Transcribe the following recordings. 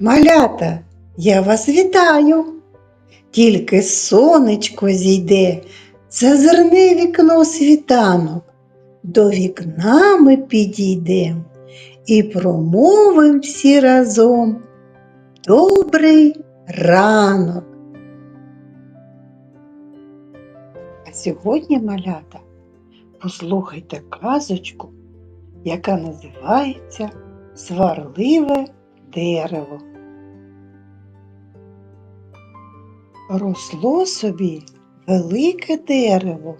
Малята, я вас вітаю. Тільки сонечко зійде, зазирне вікно світанок. До вікна ми підійдем і промовим всі разом. Добрий ранок. А сьогодні, малята, послухайте казочку, яка називається Сварливе дерево. Росло собі велике дерево.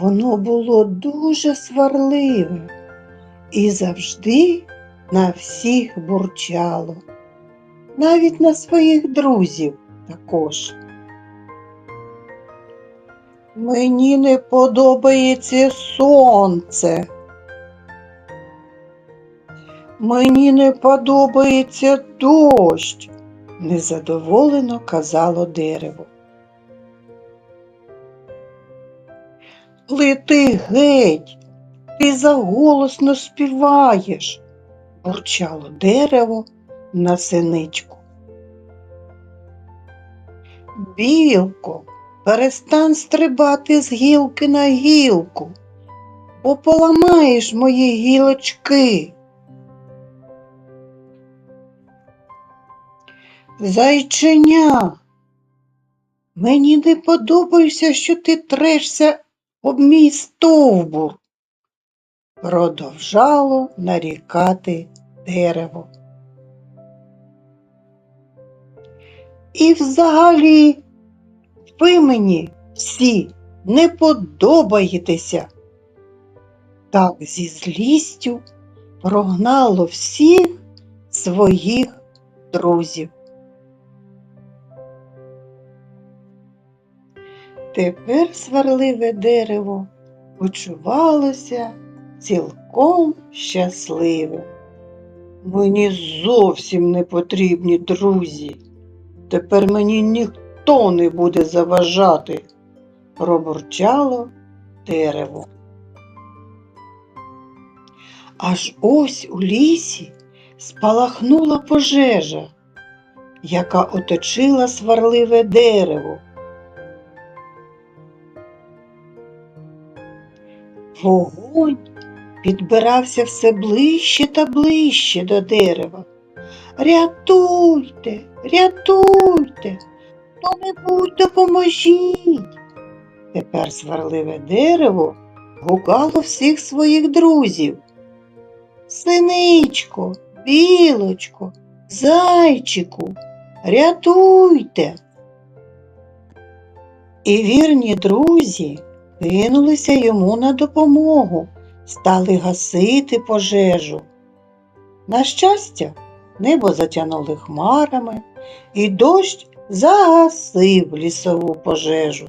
Воно було дуже сварливе і завжди на всіх бурчало, навіть на своїх друзів також. Мені не подобається сонце. Мені не подобається дощ, незадоволено казало дерево. Лети геть, ти заголосно співаєш, бурчало дерево на синичку. Білко, перестань стрибати з гілки на гілку, бо поламаєш мої гілочки. Зайченя, мені не подобається, що ти трешся об мій стовбур. Продовжало нарікати дерево. І взагалі ви мені всі не подобаєтеся. Так зі злістю прогнало всіх своїх друзів. Тепер сварливе дерево почувалося цілком щасливим. Мені зовсім не потрібні друзі. Тепер мені ніхто не буде заважати, пробурчало дерево. Аж ось у лісі спалахнула пожежа, яка оточила сварливе дерево. Вогонь підбирався все ближче та ближче до дерева. Рятуйте, рятуйте, хто-небудь допоможіть. Тепер сварливе дерево гукало всіх своїх друзів. Синичко, білочко, зайчику, рятуйте. І вірні друзі кинулися йому на допомогу, стали гасити пожежу. На щастя, небо затягнули хмарами, і дощ загасив лісову пожежу.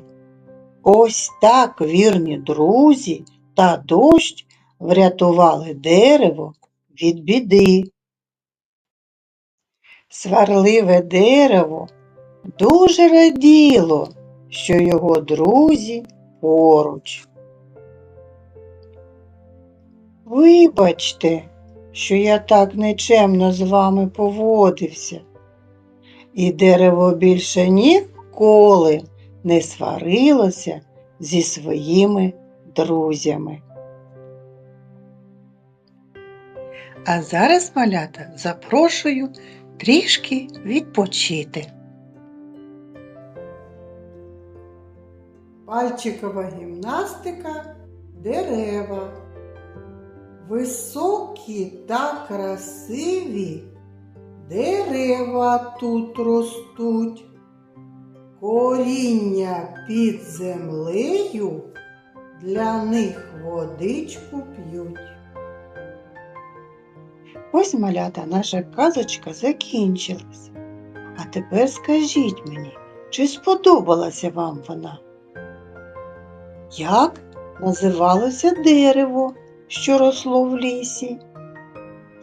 Ось так вірні друзі та дощ врятували дерево від біди. Сварливе дерево дуже раділо, що його друзі поруч. Вибачте, що я так нечемно з вами поводився, і дерево більше ніколи не сварилося зі своїми друзями. А зараз, малята, запрошую трішки відпочити. Пальчикова гімнастика дерева. Високі та красиві дерева тут ростуть. Коріння під землею для них водичку п'ють. Ось малята наша казочка закінчилась. А тепер скажіть мені, чи сподобалася вам вона? Як називалося дерево, що росло в лісі?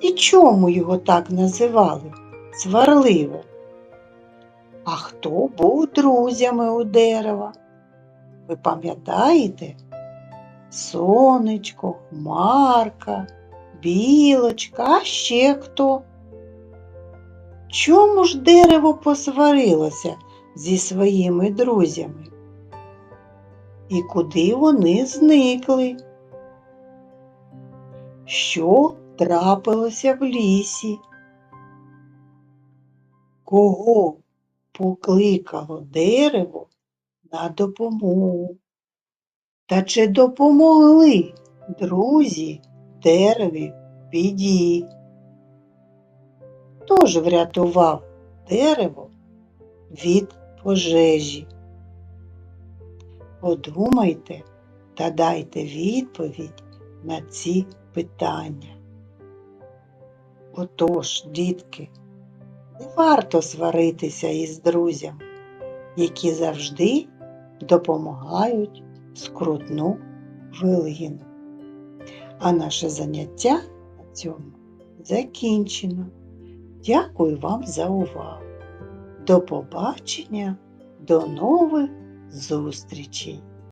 І чому його так називали? Сварливе. А хто був друзями у дерева? Ви пам'ятаєте? Сонечко, хмарка, білочка, а ще хто? чому ж дерево посварилося зі своїми друзями? І куди вони зникли? Що трапилося в лісі? Кого покликало дерево на допомогу? Та чи допомогли друзі дереві біді? Хто ж врятував дерево від пожежі? Подумайте та дайте відповідь на ці питання. Отож, дітки, не варто сваритися із друзями, які завжди допомагають скрутну хвилину. А наше заняття на цьому закінчено. Дякую вам за увагу. До побачення, до нових зустрічей!